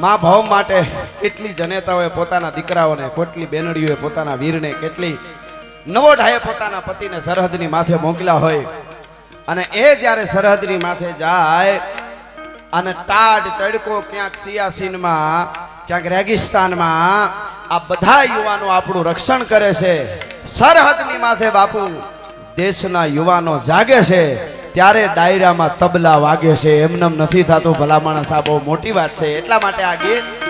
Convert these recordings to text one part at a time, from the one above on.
મા ભાવ માટે કેટલી જનેતાઓએ પોતાના દીકરાઓને, કેટલી બેનડીઓએ પોતાના વીરને કેટલી નવોઢાએ પોતાના પતિને સરહદની માથે મોકલ્યા હોય. અને એ જ્યારે સરહદની માથે જાય, અને ટાઢ તડકો ક્યાંક સિયાસીનમાં, ક્યાંક રેગિસ્તાનમાં, આ બધા યુવાનો આપણું રક્ષણ કરે છે. સરહદની માથે બાપુ દેશના યુવાનો જાગે છે. ત્યારે ડાયરામાં તબલા વાગે છે. એમનેમ નથી થતું. ભલા માણસ આ બહુ મોટી વાત છે. એટલા માટે આ ગીત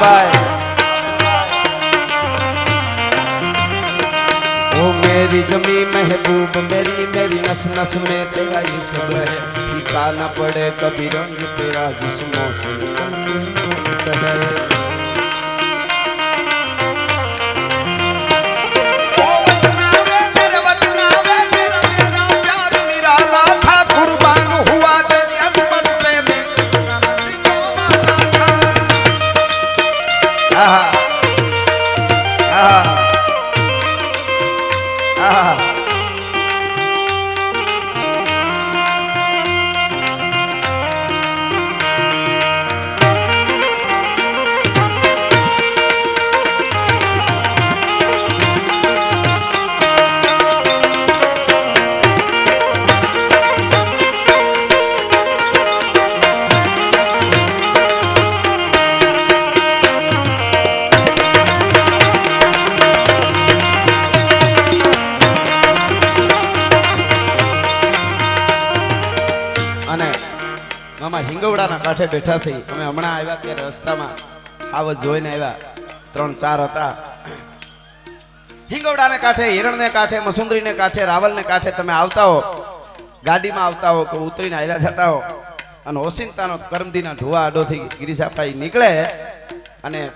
भाई ओ, मेरी जमी महबूब, मेरी मेरी नस नस में तेरा इश्क है फीका न पड़े कभी रंग तेरा जिस्मों से। મામા કાંઠે બેઠા છે. અમે હમણાં આવ્યા ત્યારે રસ્તામાં. આવત જોઈને આવ્યા. ત્રણ, ચાર હતા. હિંગવડાને કાંઠે, હિરણને કાંઠે, મસુંદરીને કાંઠે, રાવલને કાંઠે તમે આવતા હો. ગાડીમાં આવતા હો કે ઉતરીને આવ્યા જતા હો. અને ઓસિંતાનો કરમદીના ઢુવા આડોથી ગિરિશાભાઈ નીકળે અને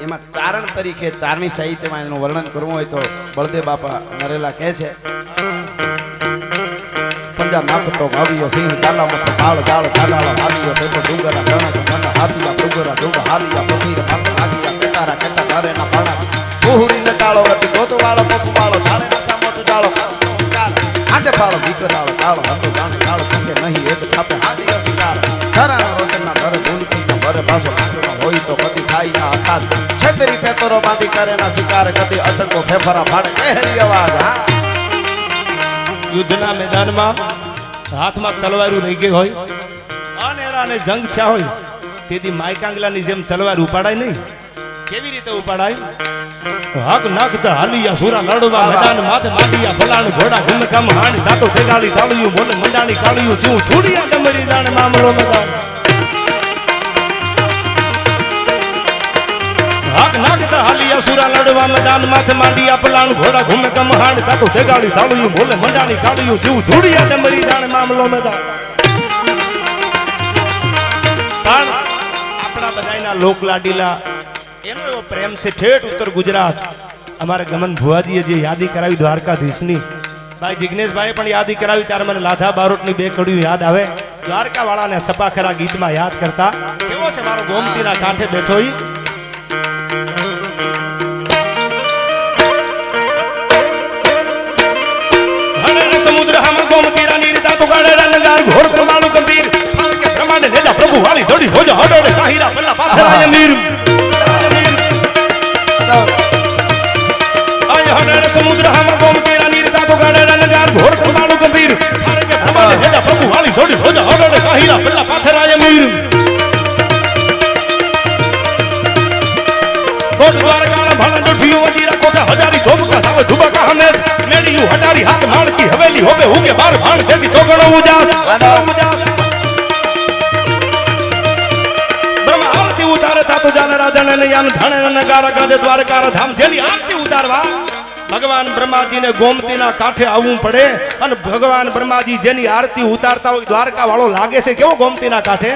એમાં ચારણ તરીકે ચારણી સાહિત્યમાં એનું વર્ણન કરવું હોય તો બળદેવ બાપા નરેલા કહે છે. પંજા નાખતો ભાવ્યો સિંહ કાલા મથો ભાળ જાળ જાડાળો હાલ્યો તેતો ડુંગરા ગણક મન હાથિયા, ડુંગરા ડુંગ હાલિયા પથીર ભાત નાગિયા કેતારા કેતા ઘરેના ભાણા કુહુરી નટાળો વતી ગોતો વાળો પપ્પુ વાળો ધાણે નસા મોટો ડાળો હાથે પાળો દીકરાળો ડાળો હતો જાણે ડાળો ચૂકે નહીં, એક થાપે હાથી અસિકાર ધરાના રોશનના ઘરે ભૂલકીના ભરે પાછો હોય તો કદી થાય ના અખાત. છેતરી પેતરો બાંધી કરે ના શિકાર, કદી અટકો ફેફરા ફાડે. કહેરી અવાજ, હા. યુદ્ધના મેદાનમાં હાથમાં તલવારું રહી ગઈ હોય અનેરાને જંગ થયા હોય તેથી માયકાંગલાની જેમ તલવાર ઉપાડાય નહીં. કેવી રીતે ઉપાડાય? હક નાખતા હાલિયા સુરા લડવા મેદાન માથે માટિયા ભલાણ ઘોડા ઘુમ કમ હાણ દાતો તેગાળી તાળિયું બોલે મંડાણી કાળિયું છું થોડિયા ડમરી જાણે મામલો મેદાન લડવા મેદાન માથે માંડી પલાણ ઘોડા ઘુમે કમ કાતો તેગાળી તાળિયું બોલે મંડાણી કાળિયું ધૂડિયા ને મરી જાણે મામલો મેદાન. પણ આપણા બધાયના લોક લાડીલા, એનો એવો પ્રેમ છે, ઠેઠ ઉત્તર ગુજરાત. અમારે ગમન ભુવાજીએ જે યાદી કરાવી દ્વારકાધીશની, ભાઈ જિગ્નેશભાઈ પણ યાદી કરાવી, ત્યારે મને લાધા બારોટની બે કડીઓ યાદ આવે. દ્વારકાવાળાને સપાખરા ગીતમાં યાદ કરતા, કેવો છે મારો ગોમતીના કાંઠે બેઠો રંગાર ઘોર પ્રમાણુ ગંભીર. કે પ્રમાણે લેજા પ્રભુ વાલી દોડી હોજો હડોડે કાહીરા બલ્લા પાસે રાય મીર. આય હરે સમુદ્ર હમ ગોમતી રાની રીતા તો ગાડે રંગાર ઘોર પ્રમાણુ ગંભીર. કે પ્રમાણે લેજા પ્રભુ વાલી દોડી હોજો હડોડે કાહીરા બલ્લા પાસે કર્યું હટાડી હાથ માળકી હવેલી હોબે હુગે બાર ભાણ તેથી ચોગણો ઉજાસ. આરતી ઉતારે તાતો જાને રાજાને નયાન ધણે નગારા ગાદે દ્વારકા ધામ જેની આરતી ઉતારવા. ભગવાન બ્રહ્માજીને ગોમતીના કાંઠે આવવું પડે અને ભગવાન બ્રહ્માજી જેની આરતી ઉતારતા હોય દ્વારકા વાળો લાગે છે કેવો ગોમતીના કાંઠે?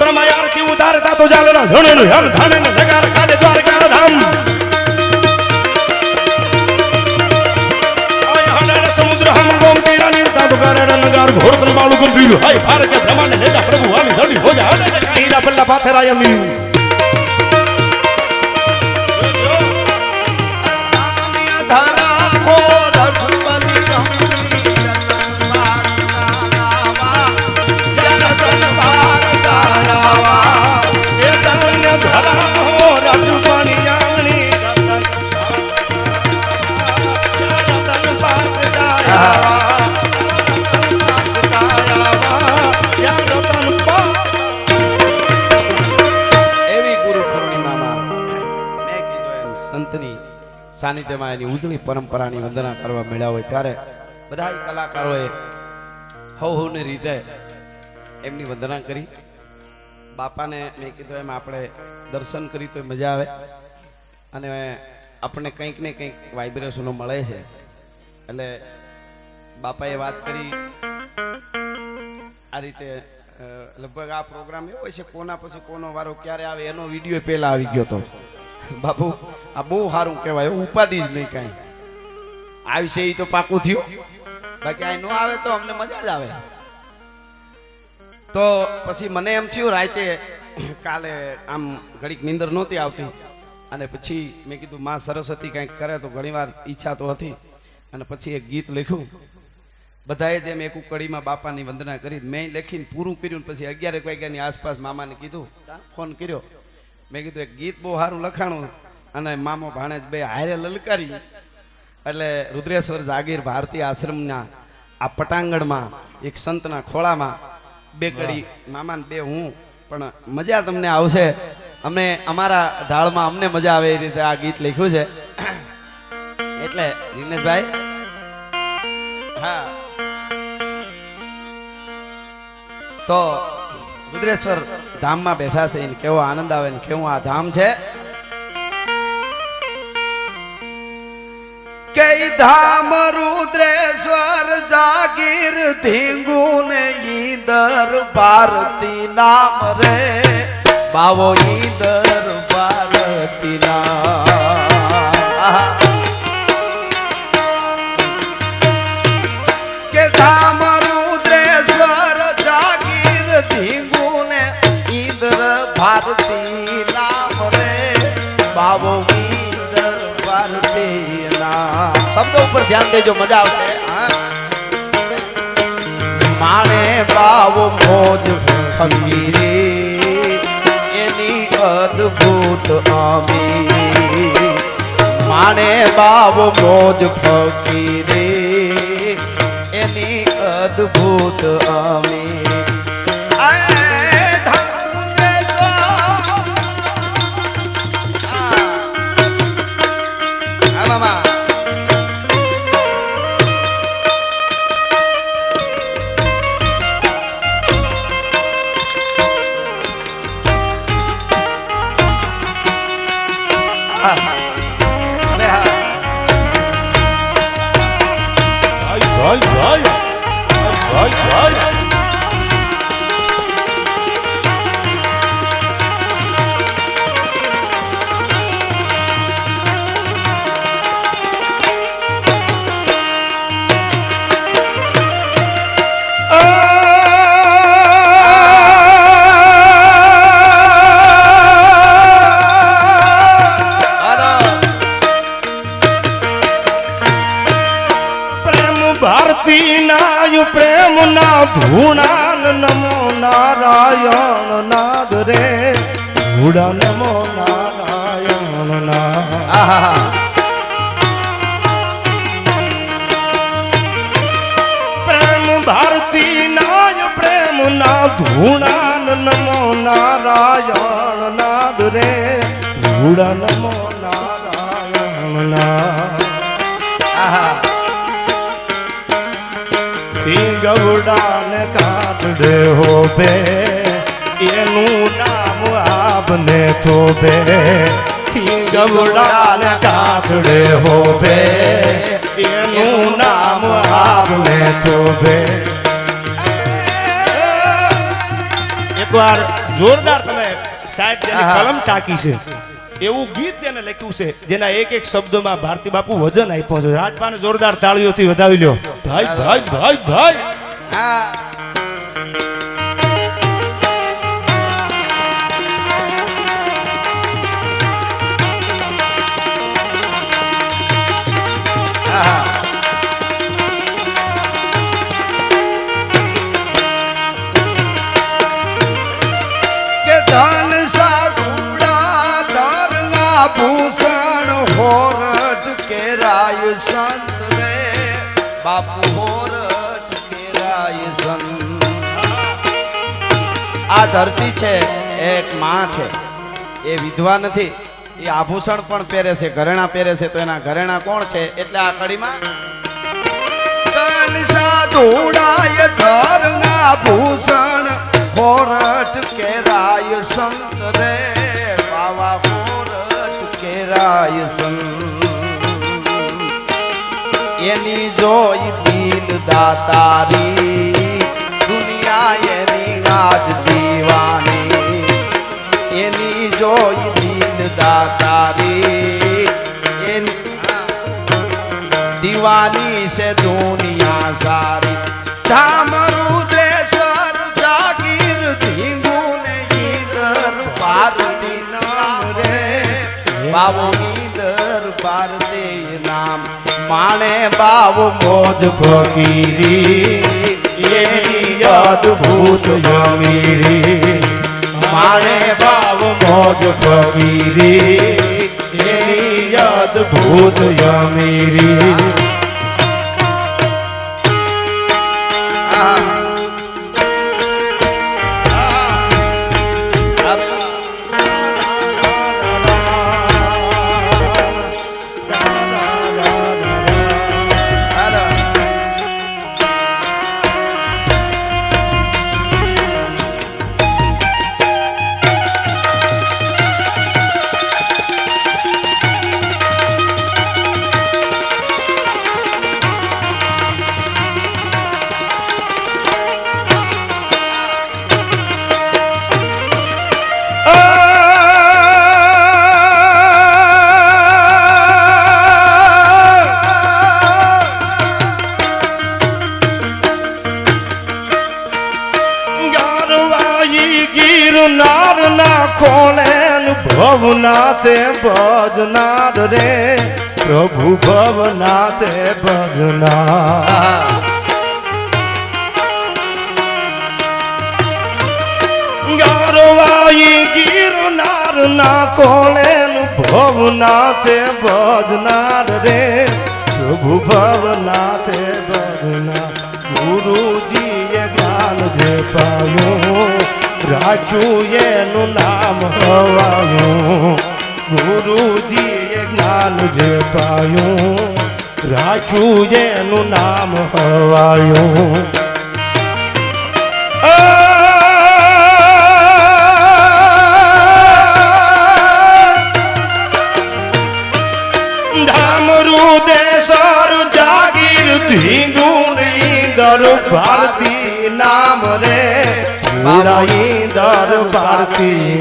બ્રહ્મા આરતી ઉતારતા તો જાલે ધણે નું ધણે નગારા ગાદે દ્વારકા ધામ. રાની તાપ કરે નગાર ઘોર કર બાળુ ગંભીર હાય ભારત કે બ્રહ્માંડ નેતા પ્રભુ હાલી સાનિધ્યમાં એની ઉજળી પરંપરાની વંદના કરવા મળ્યા હોય ત્યારે બધા કલાકારોએ હવ હવને રીતે એમની વંદના કરી. બાપાને મેં કીધું એમ આપણે દર્શન કરી તો મજા આવે. અને આપણને કંઈક ને કંઈક વાઇબ્રેશનો મળે છે. એટલે બાપાએ વાત કરી. આ રીતે લગભગ આ પ્રોગ્રામ એવો છે, કોના પછી કોનો વારો, ક્યારે આવે, એનો વીડિયો પહેલા આવી ગયો તો બાપુ, આ બહુ સારું કહેવાય ઉપાધિ જ નહીં કાંઈ. આવશે એ તો પાકું થયું. બાકી આ ન આવે તો અમને મજા જ આવે. તો પછી મને એમ થયું રાતે કાલે આમ ઘડીક નીંદર નહોતી આવતી. અને પછી મેં કીધું, માં, સરસ્વતી કંઈક કરે તો ઘણીવાર ઈચ્છા તો હતી. અને પછી એક ગીત લખ્યું. બધાએ જેમ એક કડીમાં બાપાની વંદના કરી, મેં લખીને પૂરું કર્યું પછી અગિયાર વાગ્યાની આસપાસ મામાને કીધું ફોન કર્યો. મેં કીધું એક ગીત બહુ સારું લખાણું અને મામો ભાણેજ બે હારે લલકારી. એટલે રુદ્રેશ્વર જાગીર ભારતીય આશ્રમના આ પટાંગણમાં એક સંતના ખોળામાં બે કડી મામા બે હું પણ મજા તમને આવશે. અમને અમારા ઢાળમાં અમને મજા આવે એ રીતે આ ગીત લખ્યું છે. એટલે દિનેશભાઈ હા. તો રુદ્રેશ્વર ધામમાં બેઠા છે. કેવો આનંદ આવે ને કેવું આ ધામ છે. કે ધામ રુદ્રેશ્વર જાગીર ધીંગુ ને ઈદર ભારતી નામ રે. બાવો ઈદર ભારતી નામ ઉપર ધ્યાન દેજો, મજા આવશે. માણે બાવો મોજ ફકીરી એની અદ્ભુત અમીરી માણે બાવો મોજ ફકીરી, એની અદ્ભુત આમી નારાયણ નાદ રે. ધૂડા નમો નારાયણ ના આહા. ને કાઢ દે હો બે એનું નામ આપને થોભે. ગવડાને કાકડે હોભે એનું નામ આપને થોભે. એકવાર જોરદાર તમે સાહેબ જેની કલમ ટાંકી છે. એવું ગીત તેને લખ્યું છે જેના એક એક શબ્દમાં ભારતી બાપુ વજન આપ્યો છે. રાજપાને જોરદાર તાળીઓથી વધાવી લ્યો. ભાઈ ભાઈ ભાઈ ભાઈ. હા છે, એક માં છે. એ વિધવા નથી, એ આભૂષણ પણ પહેરે છે, ઘરેણા પહેરે છે, તો એના ઘરેણા કોણ છે? એટલે આ કડીમાં ધન સાધુડાય ધરના કેરાય સંત રે, બાવા હોરઠ કેરાય સંત. એની જોઈ દિલ દાતારી દુનિયા એની આજ દીવાની એની જોઈ દિલ દાતારી એની દીવાની છે દુનિયા સારી ધામ રુદ્રેશ્વર જાગીર ધીંગુને ઈદર પાર્વતી નામ રે બાવો ઈદર પાર્વતી નામ માણે બાવ મોજ ફકીરી એની અદભૂત જમીરી માણે ભાવ મોજ પવીરી એની યાદ ભૂત ગારવાઈ ખોણે ભવનાથે ભજનાર રે. પ્રભુ ભવનાથે ભજના ગારવાઈ ગીરનાર ના કોણે ભવનાથે ભજનાર રે. પ્રભુ ભવનાથે ભજના ગુરુજીએ જ્ઞાન જે પાયું. રાખ્યું એનું નામ હવાયું. ગુરુજીએ જ્ઞાન જે પાયું. રાખ્યું એનું નામ હવાયું. ધામરૂ દેસર જાગીર ધીંગું નહીં દર ભારતી પૂરા ઈંદર ભારતી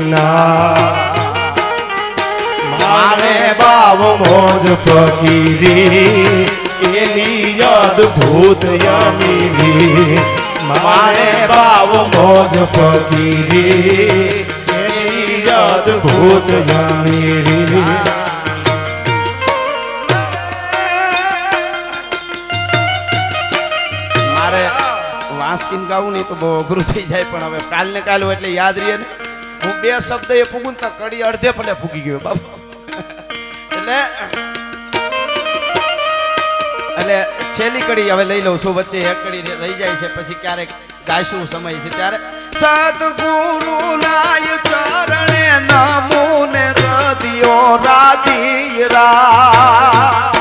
મારે બાવ મોજ ફકીરી એની અદભૂત યમીરી મારે બાવ મોજ ફકીરી એની અદભૂત યમીરી વાંસીને ગાવું નહીં તો બહુ અઘરું થઈ જાય, પણ હવે કાલ ને કાલ એટલે યાદ રહીએ ને. હું બે શબ્દ એ ફૂગું તો કડી અડધે ભલે ફૂગી ગયો, બાપુ. એટલે એટલે છેલ્લી કડી હવે લઈ લઉં છું, વચ્ચે એક કડી રહી જાય છે, પછી ક્યારેક ગાયશું સમય છે ત્યારે. સદગુરુ નાય ચરણે નમુને રદિયો રાજી રા.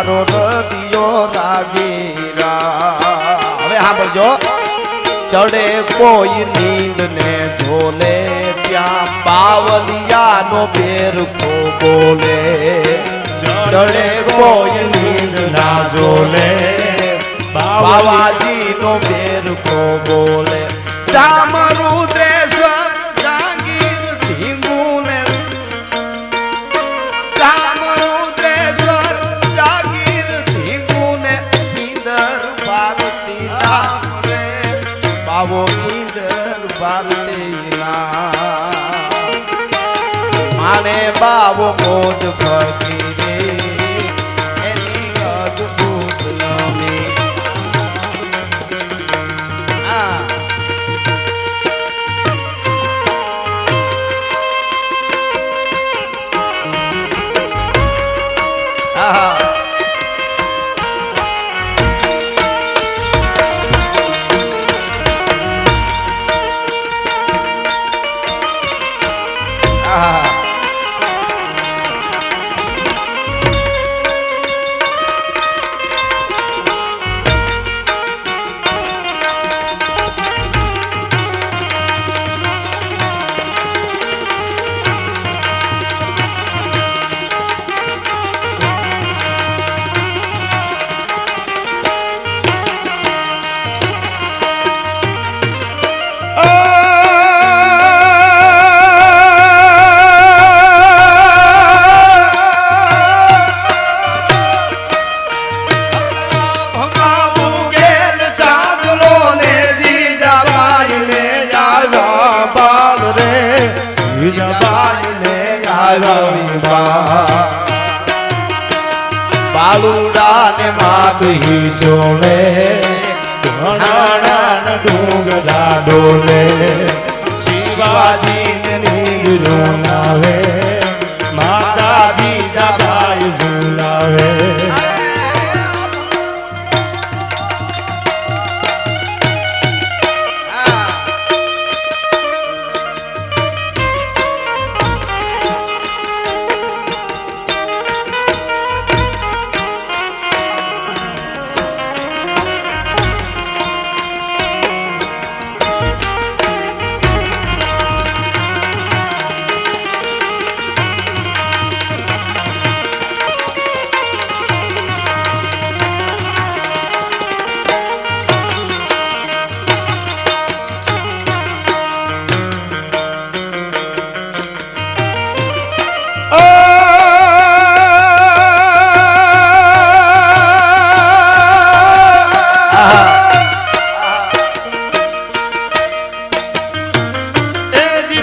મારો રદિયો રાજીરા હવે સાંભળજો. ચડે કોઈ નીંદ ને ઝોલે, ત્યાં બાવલિયાનો બેરખો બોલે ચડે કોઈ નીંદ ના ઝોલે, બાવાજીનો બેરખો બોલે ધામ બાવો મોજ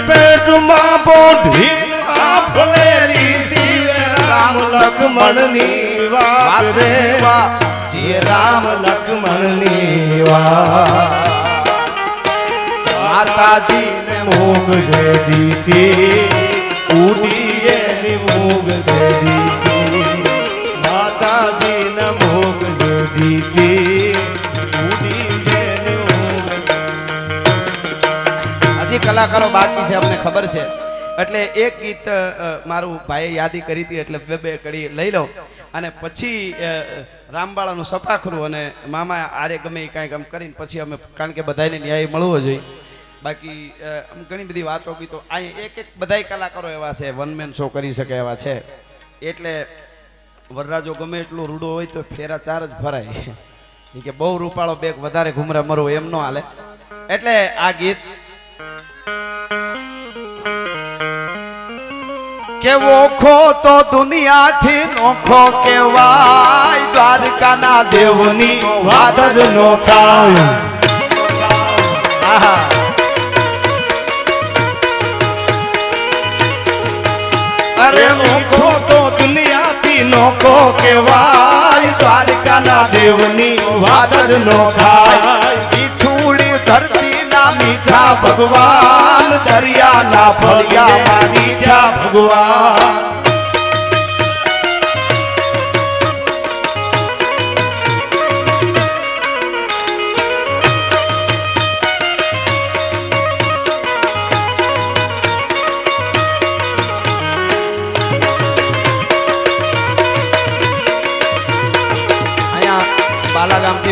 પેટમાં બોધી આભલેલી શિવે રામ લક્ષ્મણની વાત રે. જે રામ લક્ષ્મણની વાત. માતાજી ને મૂગ છે દીધી ઉડીએ ની મોગ છે દીધી. માતાજી ને મૂગ છે દીધી કલાકારો બાકી છે, અમને ખબર છે. એટલે એક ગીત મારું ભાઈએ યાદી કરી હતી, એટલે બે બે કડી લઈ લઉં. અને પછી રામબાળાનું સપાખરું અને મામા આરે ગમે એ કાંઈક આમ કરીને પછી અમે, કારણ કે બધાને ન્યાય મળવો જોઈએ. બાકી આમ ઘણી બધી વાતો ગીતો. અહીં એક એક બધાય કલાકારો એવા છે વન મેન શો કરી શકે એવા છે. એટલે વરરાજો ગમે એટલું રૂડો હોય તો ફેરા ચાર જ ભરાય. કે બહુ રૂપાળો બેગ વધારે ઘુમરા મરવો એમ ન હાલે. એટલે આ ગીત કે ઓખો તો દુનિયાથી નોખો કેવાય દ્વારકાના દેવની વાત જ નો થાય. અરે નોખો તો દુનિયાથી નોખો કેવાય દ્વારકાના દેવની વાત જ નો થાય. મીઠુડી ધરતી ના મીઠા ભગવાન દરિયાના ફળિયા જા ભગવાન.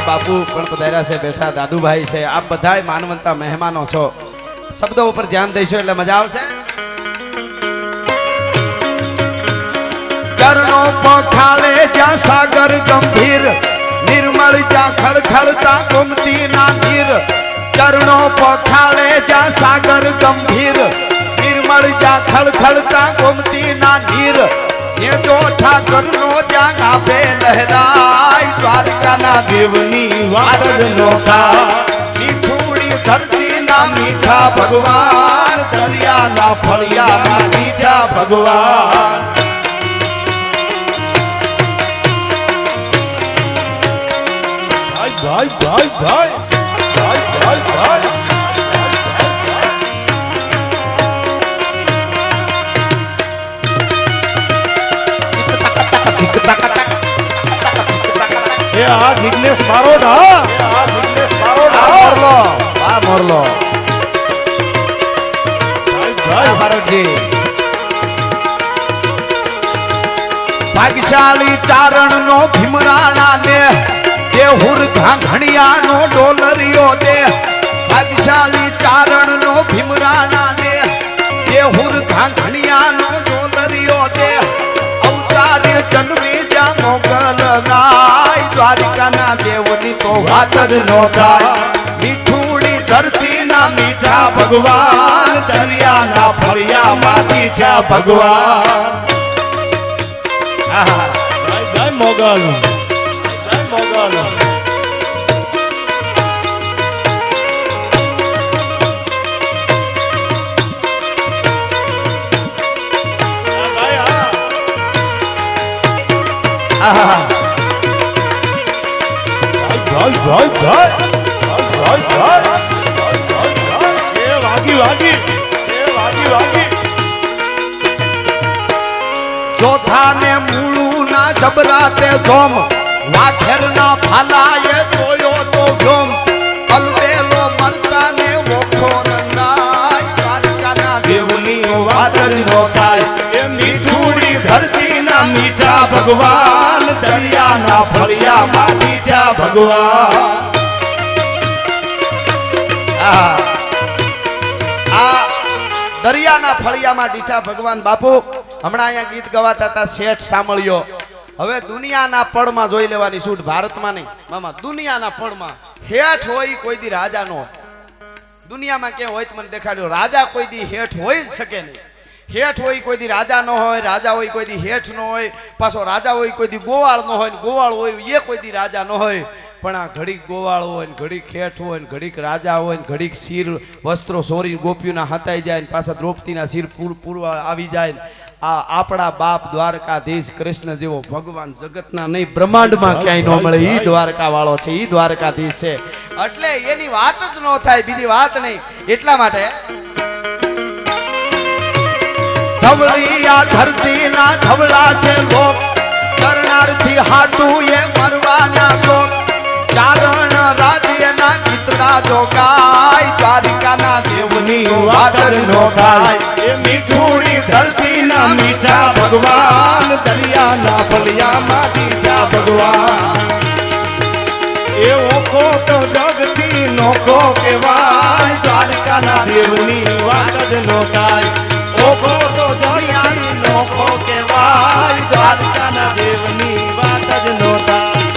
બાપુ પણ પધાર્યા છે, બેઠા. દાદુભાઈ છે. આપ બધાય માનવંતા મહેમાનો છો. શબ્દો ઉપર ધ્યાન દઈશું એટલે મજા આવશે ચરણો પખાળે જ્યાં સાગર ગંભીર નિર્મળ જ્યાં ખળખળતા ગોમતી ના નીર ચરણો પખાળે જ્યાં સાગર ગંભીર નિર્મળ જ્યાં ખળખળતા ગોમતી ના નીર એ જો ઠાકરનો જ્યાં ગાભે લહેરાય દ્વારકાના દેવની વાત જ નો થાય મીઠુડી ધરતી ના મીઠા ભગવાન દરિયાના ફળિયાના મીઠા ભગવાન ભાઈ ભાઈ ભાઈ ભાઈ ભાઈ ભાઈ આ મોરલો ભાગ્યશાળી ચારણ નો ભીમરાણા ને દેહુર ઘાઘણિયા નો ડોલરિયો દે. ભાગ્યશાળી ચારણ નો ભીમરાણા ને દેહુર ઘાઘણિયા નો ડોલરિયો દે. અવતારે જન્મી જા મોગલ ગાય દ્વારિકાના દેવની તો વાતર નો થાય મીઠુડી ધરતી ના મીઠા ભગવાન દરિયાના ફળિયામાં મીઠા ભગવાન. જય મોગલ. જય મોગલ. હા ભાઈ હા. વાગી. એ વાગી વાગી. ચોથા મૂળું ના જબરાતે જોમ વાખેર ના ફાલાએ જોયો તો જોમ અલબેલો મરતા ને ઓખો દ્વારકાના દેવની વાતન નો થાય એ મીઠુડી ધરતી ના મીઠા ભગવાન, દરિયાના ફળિયામાં મીઠા ભગવાન. આ દરિયાના ફળિયામાં ડીઠા ભગવાન બાપુ હમણાં અહીંયા ગીત ગવાતા હતા, શેઠ સાંભળ્યો. હવે દુનિયાના પડમાં જોઈ લેવાની છૂટ ભારતમાં નહીં. મામા, દુનિયાના પડમાં હેઠ હોય કોઈ દી રાજા નો દુનિયામાં કે હોય મને દેખાડ્યો. રાજા કોઈ દી હેઠ હોય જ શકે નહીં. હેઠ હોય કોઈ દી રાજા ન હોય, રાજા હોય કોઈ દી હેઠ ન હોય. પાછો રાજા હોય કોઈ દી ગોવાળ ન હોય ગોવાળ હોય એ કોઈ દી રાજા ન હોય. પણ આ ઘડીક ગોવાળો હોય ને ઘડીક ખેઠ હોય ને ઘડીક રાજા હોય ને ઘડીક શીર વસ્ત્રો સોરી ગોપીઓના હતાઈ જાય ને પાછા દ્રૌપદીના શીર પૂર પૂરવા આવી જાય ને આ આપણા બાપ દ્વારકાધીશ કૃષ્ણ જેવો ભગવાન જગતના નહીં બ્રહ્માંડમાં ક્યાંય ન મળે. એ દ્વારકા વાળો છે એ દ્વારકાધીશ છે. એટલે એની વાત જ ન થાય બીજી વાત નહીં. એટલા માટે ધવળી આ ધવળા છે લોક. કરનારથી હાટું એ મરવાના શોક. ચારણ રાજ્યના ચિત્રા જોગાય દ્વારિકાના દેવની વાદર નોખાય એ મીઠુડી ધરતીના મીઠા ભગવાન, દરિયાના ફલિયામાં દીઠા ભગવાન. એ ઓખો તો જગતી નોખો કહેવાય, દ્વારિકાના દેવની વાદર નોખાય ઓખો તો જોયાની નોખો કહેવાય, દ્વારિકાના દેવની વાત જ નોખાય